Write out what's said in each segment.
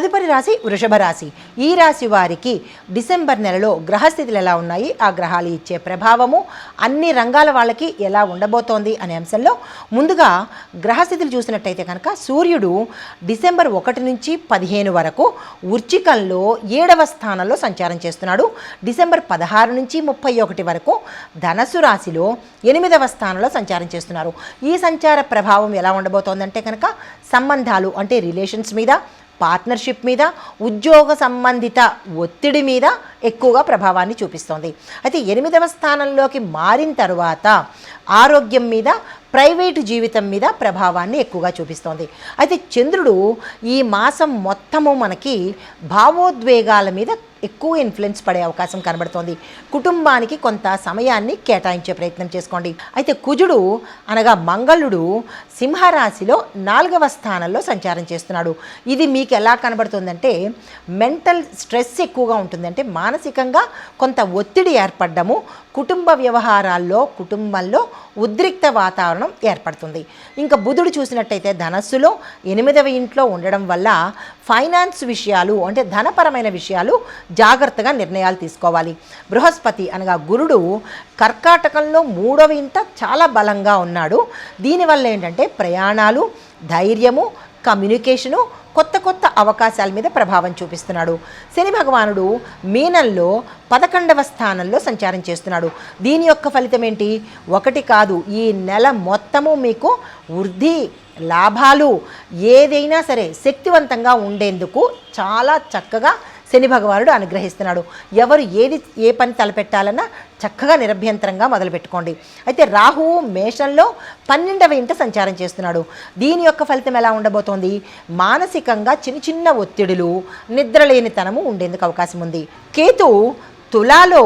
తదుపరి రాశి వృషభ రాశి. ఈ రాశి వారికి డిసెంబర్ నెలలో గ్రహస్థితులు ఎలా ఉన్నాయి? ఆ గ్రహాలు ఇచ్చే ప్రభావము అన్ని రంగాల వాళ్ళకి ఎలా ఉండబోతోంది అనే అంశంలో ముందుగా గ్రహస్థితులు చూసినట్టయితే కనుక సూర్యుడు డిసెంబర్ ఒకటి నుంచి పదిహేను వరకు ఉర్చికంలో ఏడవ స్థానంలో సంచారం చేస్తున్నాడు. డిసెంబర్ పదహారు నుంచి ముప్పై ఒకటి వరకు ధనస్సు రాశిలో ఎనిమిదవ స్థానంలో సంచారం చేస్తున్నారు. ఈ సంచార ప్రభావం ఎలా ఉండబోతోందంటే కనుక సంబంధాలు అంటే రిలేషన్స్ మీద పార్ట్నర్షిప్ మీద ఉద్యోగ సంబంధిత ఒత్తిడి మీద ఎక్కువగా ప్రభావాన్ని చూపిస్తోంది. అయితే ఎనిమిదవ స్థానంలోకి మారిన తర్వాత ఆరోగ్యం మీద ప్రైవేటు జీవితం మీద ప్రభావాన్ని ఎక్కువగా చూపిస్తోంది. అయితే చంద్రుడు ఈ మాసం మొత్తము మనకి భావోద్వేగాల మీద ఎక్కువ ఇన్ఫ్లుయెన్స్ పడే అవకాశం కనబడుతోంది. కుటుంబానికి కొంత సమయాన్ని కేటాయించే ప్రయత్నం చేసుకోండి. అయితే కుజుడు అనగా మంగళుడు సింహరాశిలో నాలుగవ స్థానంలో సంచారం చేస్తున్నాడు. ఇది మీకు ఎలా కనబడుతుందంటే మెంటల్ స్ట్రెస్ ఎక్కువగా ఉంటుందంటే మానసికంగా కొంత ఒత్తిడి ఏర్పడము కుటుంబ వ్యవహారాల్లో కుటుంబంలో ఉద్రిక్త వాతావరణం ఏర్పడుతుంది. ఇంకా బుధుడు చూసినట్టయితే ధనస్సులో ఎనిమిదవ ఇంట్లో ఉండడం వల్ల ఫైనాన్స్ విషయాలు అంటే ధనపరమైన విషయాలు జాగ్రత్తగా నిర్ణయాలు తీసుకోవాలి. బృహస్పతి అనగా గురుడు కర్కాటకంలో మూడవ ఇంట చాలా బలంగా ఉన్నాడు. దీనివల్ల ఏంటంటే ప్రయాణాలు ధైర్యము కమ్యూనికేషను కొత్త కొత్త అవకాశాల మీద ప్రభావం చూపిస్తున్నాడు. శని భగవానుడు మీనంలో పదకొండవ స్థానంలో సంచారం చేస్తున్నాడు. దీని యొక్క ఫలితం ఏంటి? ఒకటి కాదు ఈ నెల మొత్తము మీకు వృద్ధి లాభాలు ఏదైనా సరే శక్తివంతంగా ఉండేందుకు చాలా చక్కగా శని భగవానుడు అనుగ్రహిస్తున్నాడు. ఎవరు ఏది ఏ పని తలపెట్టాలన్నా చక్కగా నిరభ్యంతరంగా మొదలుపెట్టుకోండి. అయితే రాహువు మేషంలో పన్నెండవ ఇంట సంచారం చేస్తున్నాడు. దీని యొక్క ఫలితం ఎలా ఉండబోతోంది? మానసికంగా చిన్న చిన్న ఒత్తిడులు నిద్రలేనితనము ఉండేందుకు అవకాశం ఉంది. కేతు తులాలో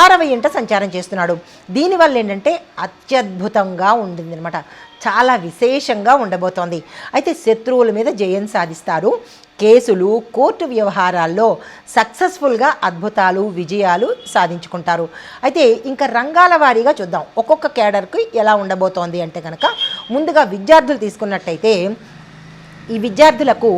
ఆరవ ఇంట సంచారం చేస్తున్నాడు. దీనివల్ల ఏంటంటే అత్యద్భుతంగా ఉండింది అనమాట చాలా విశేషంగా ఉండబోతోంది. అయితే శత్రువుల మీద జయం సాధిస్తారు. కేసులు కోర్టు వ్యవహారాల్లో సక్సెస్ఫుల్గా అద్భుతాలు విజయాలు సాధించుకుంటారు. అయితే ఇంకా రంగాల వారీగా చూద్దాం. ఒక్కొక్క కేడర్కి ఎలా ఉండబోతోంది అంటే కనుక ముందుగా విద్యార్థులు తీసుకున్నట్టయితే ఈ విద్యార్థులకు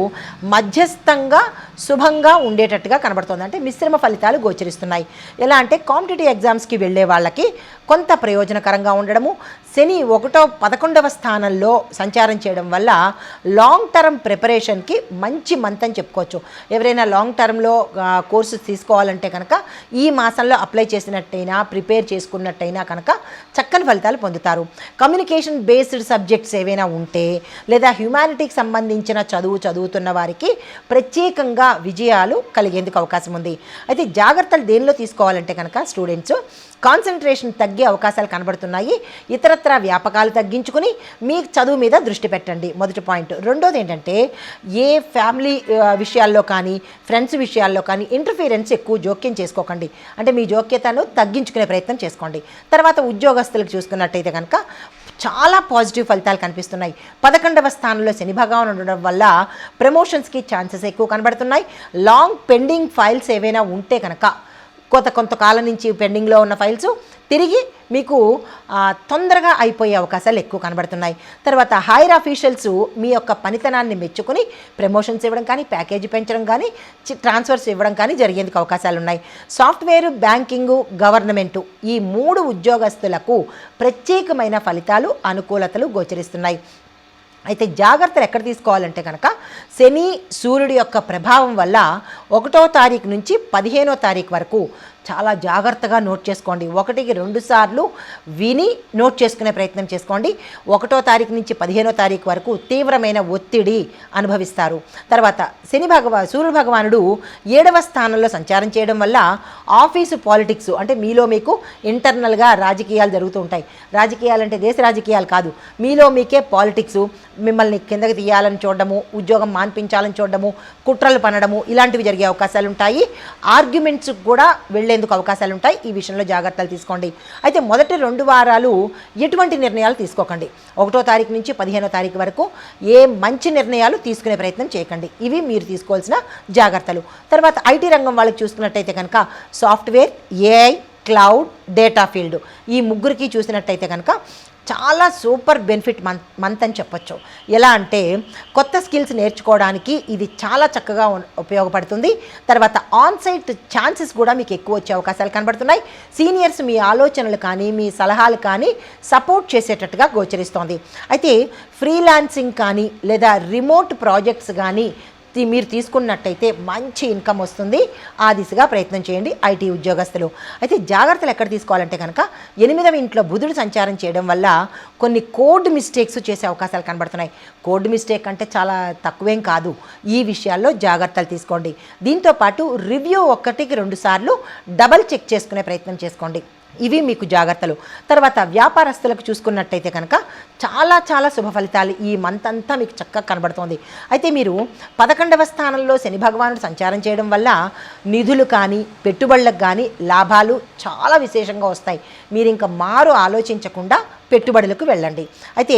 మధ్యస్థంగా శుభంగా ఉండేటట్టుగా కనబడుతుంది. అంటే మిశ్రమ ఫలితాలు గోచరిస్తున్నాయి. ఎలా అంటే కాంపిటేటివ్ ఎగ్జామ్స్కి వెళ్ళే వాళ్ళకి కొంత ప్రయోజనకరంగా ఉండడము శని ఒకటో పదకొండవ స్థానంలో సంచారం చేయడం వల్ల లాంగ్ టర్మ్ ప్రిపరేషన్కి మంచి మంత్ అని చెప్పుకోవచ్చు. ఎవరైనా లాంగ్ టర్మ్లో కోర్సు తీసుకోవాలంటే కనుక ఈ మాసంలో అప్లై చేసినట్టయినా ప్రిపేర్ చేసుకున్నట్టయినా కనుక చక్కని ఫలితాలు పొందుతారు. కమ్యూనికేషన్ బేస్డ్ సబ్జెక్ట్స్ ఏవైనా ఉంటే లేదా హ్యుమానిటీకి సంబంధించిన చదువు చదువుతున్న వారికి ప్రత్యేకంగా విజయాలు కలిగేందుకు అవకాశం ఉంది. అయితే జాగ్రత్తలు దేనిలో తీసుకోవాలంటే కనుక స్టూడెంట్స్ కాన్సన్ట్రేషన్ తగ్గే అవకాశాలు కనబడుతున్నాయి. ఇతరత్ర వ్యాపకాలు తగ్గించుకుని మీ చదువు మీద దృష్టి పెట్టండి. మొదటి పాయింట్. రెండోది ఏంటంటే ఏ ఫ్యామిలీ విషయాల్లో కానీ ఫ్రెండ్స్ విషయాల్లో కానీ ఇంటర్ఫీరెన్స్ ఎక్కువ జోక్యం చేసుకోకండి. అంటే మీ జోక్యతను తగ్గించుకునే ప్రయత్నం చేసుకోండి. తర్వాత ఉద్యోగస్తులకు చూసుకున్నట్టయితే కనుక చాలా పాజిటివ్ ఫలితాలు కనిపిస్తున్నాయి. పదకొండవ స్థానంలో శని భగవాన్ ఉండడం వల్ల ప్రమోషన్స్కి ఛాన్సెస్ ఎక్కువ కనబడుతున్నాయి. లాంగ్ పెండింగ్ ఫైల్స్ ఏవైనా ఉంటే కనుక కొంత కొంతకాలం నుంచి పెండింగ్లో ఉన్న ఫైల్స్ తిరిగి మీకు తొందరగా అయిపోయే అవకాశాలు ఎక్కువ కనబడుతున్నాయి. తర్వాత హైర్ అఫీషియల్స్ మీ యొక్క పనితనాన్ని మెచ్చుకుని ప్రమోషన్స్ ఇవ్వడం కానీ ప్యాకేజీ పెంచడం కానీ ట్రాన్స్ఫర్స్ ఇవ్వడం కానీ జరిగేందుకు అవకాశాలు ఉన్నాయి సాఫ్ట్వేర్ బ్యాంకింగ్ గవర్నమెంటు ఈ మూడు ఉద్యోగస్తులకు ప్రత్యేకమైన ఫలితాలు అనుకూలతలు గోచరిస్తున్నాయి. అయితే జాగ్రత్తలు ఎక్కడ తీసుకోవాలంటే కనుక శని సూర్యుడి యొక్క ప్రభావం వల్ల ఒకటో తారీఖు నుంచి పదిహేనో తారీఖు వరకు చాలా జాగ్రత్తగా నోట్ చేసుకోండి. ఒకటికి రెండు సార్లు విని నోట్ చేసుకునే ప్రయత్నం చేసుకోండి. ఒకటో తారీఖు నుంచి పదిహేనో తారీఖు వరకు తీవ్రమైన ఒత్తిడి అనుభవిస్తారు. తర్వాత శని భగవా సూర్య భగవానుడు ఏడవ స్థానంలో సంచారం చేయడం వల్ల ఆఫీసు పాలిటిక్స్ అంటే మీలో మీకు ఇంటర్నల్గా రాజకీయాలు జరుగుతూ ఉంటాయి. రాజకీయాలు అంటే దేశ రాజకీయాలు కాదు. మీలో మీకే పాలిటిక్స్ మిమ్మల్ని కిందకి తీయాలని చూడడము ఉద్యోగం మాన్పించాలని చూడడము కుట్రలు పనడము ఇలాంటివి జరిగే అవకాశాలు ఉంటాయి. ఆర్గ్యుమెంట్స్ కూడా వెళ్ళే వెళ్ళేందుకు అవకాశాలు ఉంటాయి ఈ విషయంలో జాగ్రత్తలు తీసుకోండి. అయితే మొదటి రెండు వారాలు ఎటువంటి నిర్ణయాలు తీసుకోకండి. ఒకటో తారీఖు నుంచి పదిహేనో తారీఖు వరకు ఏ మంచి నిర్ణయాలు తీసుకునే ప్రయత్నం చేయకండి. ఇవి మీరు తీసుకోవాల్సిన జాగ్రత్తలు. తర్వాత ఐటీ రంగం వాళ్ళకి చూసుకున్నట్టయితే కనుక software AI cloud data field. ఈ ముగ్గురికి చూసినట్టయితే కనుక చాలా సూపర్ బెనిఫిట్ మంత్ మంత్ అని చెప్పొచ్చు. ఎలా అంటే కొత్త స్కిల్స్ నేర్చుకోవడానికి ఇది చాలా చక్కగా ఉపయోగపడుతుంది. తర్వాత ఆన్ సైట్ ఛాన్సెస్ కూడా మీకు ఎక్కువ వచ్చే అవకాశాలు కనబడుతున్నాయి. సీనియర్స్ మీ ఆలోచనలు కానీ మీ సలహాలు కానీ సపోర్ట్ చేసేటట్టుగా గోచరిస్తోంది. అయితే ఫ్రీలాన్సింగ్ కానీ లేదా రిమోట్ ప్రాజెక్ట్స్ కానీ మీరు తీసుకున్నట్టయితే మంచి ఇన్కమ్ వస్తుంది. ఆ దిశగా ప్రయత్నం చేయండి ఐటీ ఉద్యోగస్తులు. అయితే జాగ్రత్తలు ఎక్కడ తీసుకోవాలంటే కనుక ఎనిమిదవ ఇంట్లో బుధుడు సంచారం చేయడం వల్ల కొన్ని కోడ్ మిస్టేక్స్ చేసే అవకాశాలు కనబడుతున్నాయి. కోడ్ మిస్టేక్ అంటే చాలా తక్కువేం కాదు. ఈ విషయాల్లో జాగ్రత్తలు తీసుకోండి. దీంతో పాటు రివ్యూ ఒక్కటికి రెండు సార్లు డబల్ చెక్ చేసుకునే ప్రయత్నం చేసుకోండి. ఇవి మీకు జాగ్రత్తలు. తర్వాత వ్యాపారస్తులకు చూసుకున్నట్టయితే కనుక చాలా చాలా శుభ ఫలితాలు ఈ మంత్ అంతా మీకు చక్కగా కనబడుతోంది. అయితే మీరు పదకొండవ స్థానంలో శని భగవానుడు సంచారం చేయడం వల్ల నిధులు కానీ పెట్టుబడులకు కానీ లాభాలు చాలా విశేషంగా వస్తాయి. మీరు ఇంకా మారు ఆలోచించకుండా పెట్టుబడులకు వెళ్ళండి. అయితే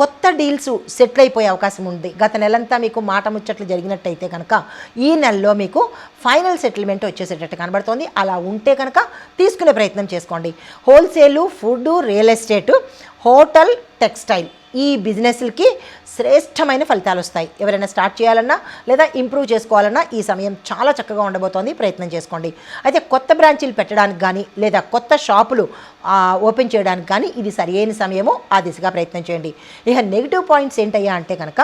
కొత్త డీల్స్ సెటిల్ అయిపోయే అవకాశం ఉంది. గత నెలంతా మీకు మాట ముచ్చట్లు జరిగినట్టయితే కనుక ఈ నెలలో మీకు ఫైనల్ సెటిల్మెంట్ వచ్చేసేటట్టు కనబడుతోంది. అలా ఉంటే కనుక తీసుకునే ప్రయత్నం చేసుకోండి. Wholesale food real estate hotel textile ఈ బిజినెస్లకి శ్రేష్టమైన ఫలితాలు వస్తాయి. ఎవరైనా స్టార్ట్ చేయాలన్నా లేదా ఇంప్రూవ్ చేసుకోవాలన్నా ఈ సమయం చాలా చక్కగా ఉండబోతోంది. ప్రయత్నం చేసుకోండి. అయితే కొత్త బ్రాంచీలు పెట్టడానికి కానీ లేదా కొత్త షాపులు ఓపెన్ చేయడానికి కానీ ఇది సరియైన సమయము. ఆ దిశగా ప్రయత్నం చేయండి. ఇక నెగిటివ్ పాయింట్స్ ఏంటయ్యా అంటే కనుక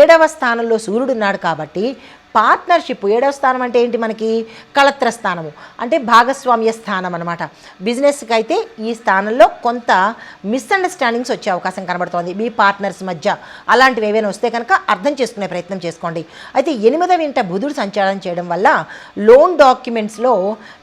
ఏడవ స్థానంలో సూర్యుడు ఉన్నాడు కాబట్టి పార్ట్నర్షిప్ ఏడవ స్థానం అంటే ఏంటి మనకి? కళత్ర స్థానము. అంటే భాగస్వామ్య స్థానం అనమాట బిజినెస్కి అయితే ఈ స్థానంలో కొంత మిస్అండర్స్టాండింగ్స్ వచ్చే అవకాశం కనబడుతోంది మీ పార్ట్నర్స్ మధ్య. అలాంటివి ఏవైనా వస్తే కనుక అర్థం చేసుకునే ప్రయత్నం చేసుకోండి. అయితే ఎనిమిదవ ఇంట బుధుడు సంచారం చేయడం వల్ల లోన్ డాక్యుమెంట్స్లో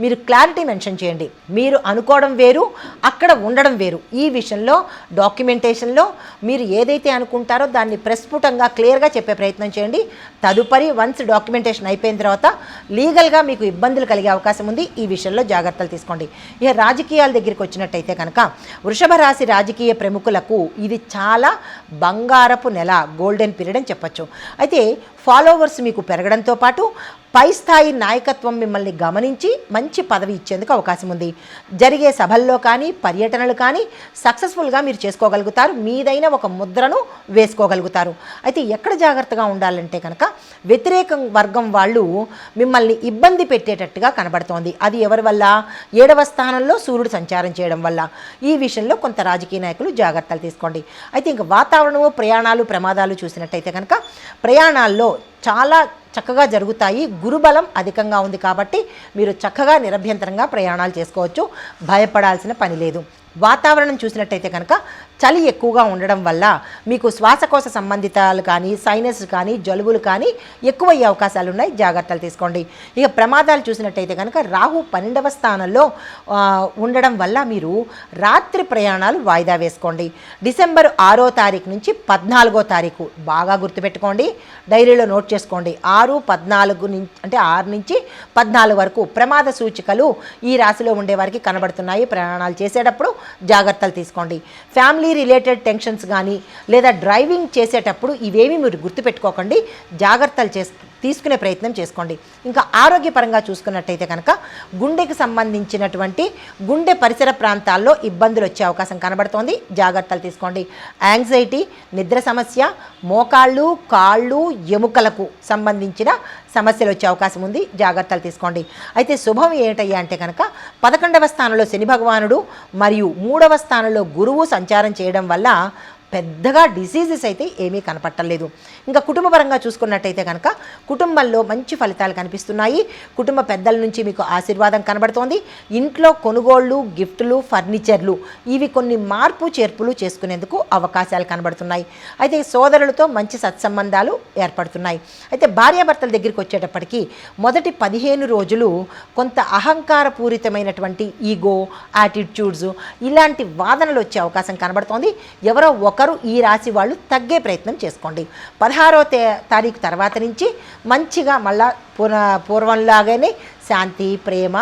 మీరు క్లారిటీ మెన్షన్ చేయండి. మీరు అనుకోవడం వేరు అక్కడ ఉండడం వేరు. ఈ విషయంలో డాక్యుమెంటేషన్లో మీరు ఏదైతే అనుకుంటారో దాన్ని ప్రస్ఫుటంగా క్లియర్గా చెప్పే ప్రయత్నం చేయండి. తదుపరి వన్స్ డాక్యుమెంటేషన్ అయిపోయిన తర్వాత లీగల్గా మీకు ఇబ్బందులు కలిగే అవకాశం ఉంది. ఈ విషయంలో జాగ్రత్తలు తీసుకోండి. ఇక రాజకీయాల దగ్గరికి వచ్చినట్టయితే కనుక వృషభ రాశి రాజకీయ ప్రముఖులకు ఇది చాలా బంగారపు నెల గోల్డెన్ పీరియడ్ అని చెప్పొచ్చు. అయితే ఫాలోవర్స్ మీకు పెరగడంతో పాటు పై స్థాయి నాయకత్వం మిమ్మల్ని గమనించి మంచి పదవి ఇచ్చేందుకు అవకాశం ఉంది. జరిగే సభల్లో కానీ పర్యటనలు కానీ సక్సెస్ఫుల్గా మీరు చేసుకోగలుగుతారు. మీదైన ఒక ముద్రను వేసుకోగలుగుతారు. అయితే ఎక్కడ జాగ్రత్తగా ఉండాలంటే కనుక వ్యతిరేక వర్గం వాళ్ళు మిమ్మల్ని ఇబ్బంది పెట్టేటట్టుగా కనబడుతోంది. అది ఎవరి వల్ల? ఏడవ స్థానంలో సూర్యుడు సంచారం చేయడం వల్ల. ఈ విషయంలో కొంత రాజకీయ నాయకులు జాగ్రత్తలు తీసుకోండి. అయితే ఇంక వాతావరణము ప్రయాణాలు ప్రమాదాలు చూసినట్టయితే కనుక ప్రయాణాల్లో చాలా చక్కగా జరుగుతాయి. గురుబలం అధికంగా ఉంది కాబట్టి మీరు చక్కగా నిరభ్యంతరంగా ప్రయాణాలు చేసుకోవచ్చు. భయపడాల్సిన పని లేదు. వాతావరణం చూసినట్టయితే కనుక చలి ఎక్కువగా ఉండడం వల్ల మీకు శ్వాసకోశ సంబంధితాలు కానీ సైనస్ కానీ జలుబులు కానీ ఎక్కువ అయ్యే అవకాశాలు ఉన్నాయి. జాగ్రత్తలు తీసుకోండి. ఇక ప్రమాదాలు చూసినట్టయితే కనుక రాహు పన్నెండవ స్థానంలో ఉండడం వల్ల మీరు రాత్రి ప్రయాణాలు వాయిదా వేసుకోండి. డిసెంబర్ ఆరో తారీఖు నుంచి పద్నాలుగో తారీఖు బాగా గుర్తుపెట్టుకోండి. డైరీలో నోట్ చేసుకోండి. ఆరు పద్నాలుగు నుంచి అంటే ఆరు నుంచి పద్నాలుగు వరకు ప్రమాద సూచికలు ఈ రాశిలో ఉండే వారికి కనబడుతున్నాయి. ప్రయాణాలు చేసేటప్పుడు జాగ్రత్తలు తీసుకోండి. ఫ్యామిలీ రిలేటెడ్ టెన్షన్స్ కానీ లేదా డ్రైవింగ్ చేసేటప్పుడు ఇవేమీ మీరు గుర్తుపెట్టుకోకండి. జాగ్రత్తలు చేస్ తీసుకునే ప్రయత్నం చేసుకోండి. ఇంకా ఆరోగ్యపరంగా చూసుకున్నట్టయితే కనుక గుండెకి సంబంధించినటువంటి గుండె పరిసర ప్రాంతాల్లో ఇబ్బందులు వచ్చే అవకాశం కనబడుతోంది. జాగ్రత్తలు తీసుకోండి. యాంగ్జైటీ నిద్ర సమస్య మోకాళ్ళు కాళ్ళు ఎముకలకు సంబంధించిన సమస్యలు వచ్చే అవకాశం ఉంది. జాగ్రత్తలు తీసుకోండి. అయితే శుభం ఏంటయ్యా అంటే కనుక పదకొండవ స్థానంలో శని భగవానుడు మరియు మూడవ స్థానంలో గురువు సంచారం చేయడం వల్ల పెద్దగా డిసీజెస్ అయితే ఏమీ కనపట్టలేదు. ఇంకా కుటుంబపరంగా చూసుకున్నట్టయితే కనుక కుటుంబంలో మంచి ఫలితాలు కనిపిస్తున్నాయి. కుటుంబ పెద్దల నుంచి మీకు ఆశీర్వాదం కనబడుతోంది. ఇంట్లో కొనుగోళ్ళు గిఫ్ట్లు ఫర్నిచర్లు ఇవి కొన్ని మార్పు చేర్పులు చేసుకునేందుకు అవకాశాలు కనబడుతున్నాయి. అయితే సోదరులతో మంచి సత్సంబంధాలు ఏర్పడుతున్నాయి. అయితే భార్యాభర్తల దగ్గరికి వచ్చేటప్పటికి మొదటి పదిహేను రోజులు కొంత అహంకారపూరితమైనటువంటి ఈగో యాటిట్యూడ్స్ ఇలాంటి వాదనలు వచ్చే అవకాశం కనబడుతోంది. ఎవరో ఒకరు ఈ రాశి వాళ్ళు తగ్గే ప్రయత్నం చేసుకోండి. పదహారో తే తారీఖు తర్వాత నుంచి మంచిగా మళ్ళా పూర్వ పూర్వంలాగానే శాంతి ప్రేమ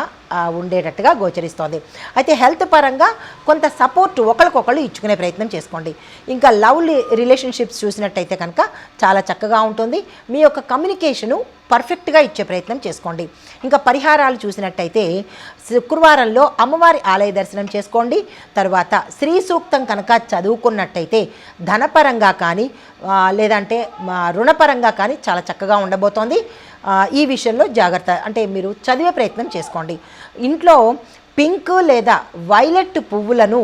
ఉండేటట్టుగా గోచరిస్తోంది. అయితే హెల్త్ పరంగా కొంత సపోర్ట్ ఒకరికొకళ్ళు ఇచ్చుకునే ప్రయత్నం చేసుకోండి. ఇంకా లవ్ రిలేషన్షిప్స్ చూసినట్టయితే కనుక చాలా చక్కగా ఉంటుంది. మీ యొక్క కమ్యూనికేషను పర్ఫెక్ట్గా ఇచ్చే ప్రయత్నం చేసుకోండి. ఇంకా పరిహారాలు చూసినట్టయితే శుక్రవారంలో అమ్మవారి ఆలయ దర్శనం చేసుకోండి. తర్వాత శ్రీ సూక్తం కనుక చదువుకున్నట్టయితే ధనపరంగా కానీ లేదంటే రుణపరంగా కానీ చాలా చక్కగా ఉండబోతోంది. ఈ విషయంలో జాగ్రత్త. అంటే మీరు చదివే ప్రయత్నం చేసుకోండి. ఇంట్లో పింక్ లేదా వైలెట్ పువ్వులను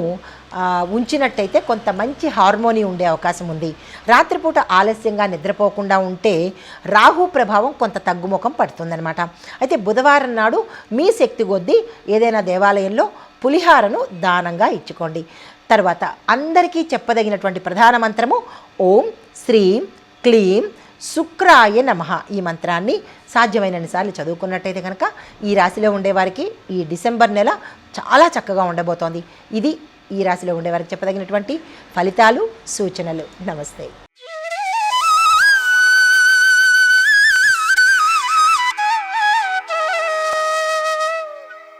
ఉంచినట్టయితే కొంత మంచి హార్మోని ఉండే అవకాశం ఉంది. రాత్రిపూట ఆలస్యంగా నిద్రపోకుండా ఉంటే రాహు ప్రభావం కొంత తగ్గుముఖం పడుతుందనమాట అయితే బుధవారం నాడు మీ శక్తి కొద్దీ ఏదైనా దేవాలయంలో పులిహారను దానంగా ఇచ్చుకోండి. తర్వాత అందరికీ చెప్పదగినటువంటి ప్రధాన మంత్రము ఓం శ్రీం క్లీం శుక్రాయ నమ ఈ మంత్రాన్ని సాధ్యమైనన్ని సార్లు చదువుకున్నట్టయితే కనుక ఈ రాశిలో ఉండేవారికి ఈ డిసెంబర్ నెల చాలా చక్కగా ఉండబోతోంది. ఇది ఈ రాశిలో ఉండేవారికి చెప్పదగినటువంటి ఫలితాలు సూచనలు. నమస్తే.